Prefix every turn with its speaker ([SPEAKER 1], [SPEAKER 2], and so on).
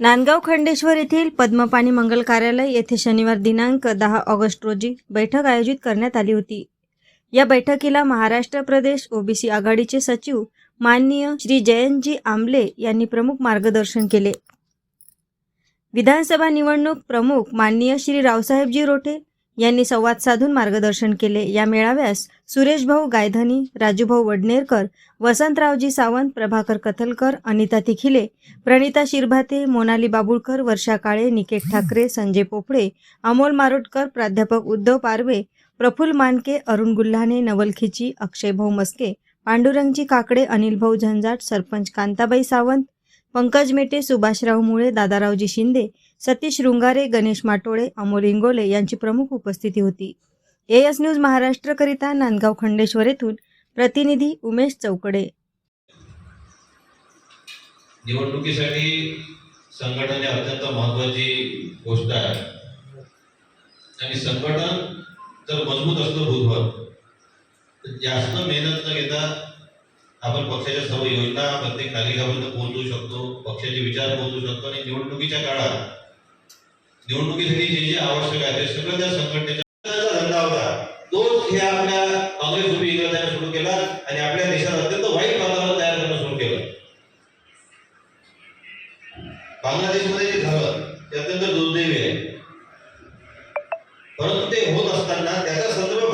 [SPEAKER 1] नांदगाव खंडेश्वर येथील पद्मपाणी मंगल कार्यालय येथे शनिवार दिनांक दहा ऑगस्ट रोजी बैठक आयोजित करण्यात आली होती. या बैठकीला महाराष्ट्र प्रदेश ओबीसी आघाडीचे सचिव माननीय श्री जयंतजी आंबले यांनी प्रमुख मार्गदर्शन केले. विधानसभा निवडणूक प्रमुख माननीय श्री रावसाहेबजी रोठे यांनी संवाद साधून मार्गदर्शन केले. या मेळाव्यास सुरेशभाऊ गायधनी राजूभाऊ वडनेरकर वसंतरावजी सावंत प्रभाकर कथलकर अनिता तिखिले प्रणिता शिरभाते मोनाली बाबुळकर वर्षा काळे निकेत ठाकरे संजय पोफळे अमोल मारोटकर प्राध्यापक उद्धव पारवे प्रफुल्ल मानके अरुण गुल्हाने नवल खिची अक्षय भाऊ मस्के पांडुरंगजी काकडे अनिल भाऊ झंजाट सरपंच कांताबाई सावंत पंकज मेटे सुभाषराव मुळे दादारावजी शिंदे सतीश रुंगारे गणेश माटोळे अमोल इंगोले यांची प्रमुख उपस्थिती होती. ए एस न्यूज महाराष्ट्रकरिता नांदगाव खंडेश्वर येथून प्रतिनिधी उमेश चौकडे.
[SPEAKER 2] निवडणुकीसाठी संघटन ही अत्यंत महत्वाची गोष्ट आहे. आणि संघटन जर मजबूत असतं भूतभर जास्त मेहनत न घेता आपण पक्षाच्या सर्व योजना प्रत्येक नागरिकापर्यंत पोहोचवू शकतो पक्षाचे विचार पोहोचवू शकतो आणि निवडणुकीच्या काळात निवडणुकीसाठी जे जे आवश्यक आहे ते सगळं त्या संघटनेचा धंदा होता. तोच हे आपल्या काँग्रेस उभी इंग्रजांनी सुरू केला आणि आपल्या देशात अत्यंत वाईट वातावरण तयार करणं सुरू केलं. बांगलादेशमध्ये जे झालं ते अत्यंत दुर्दैवी आहे. परंतु ते होत असताना त्याचा संदर्भ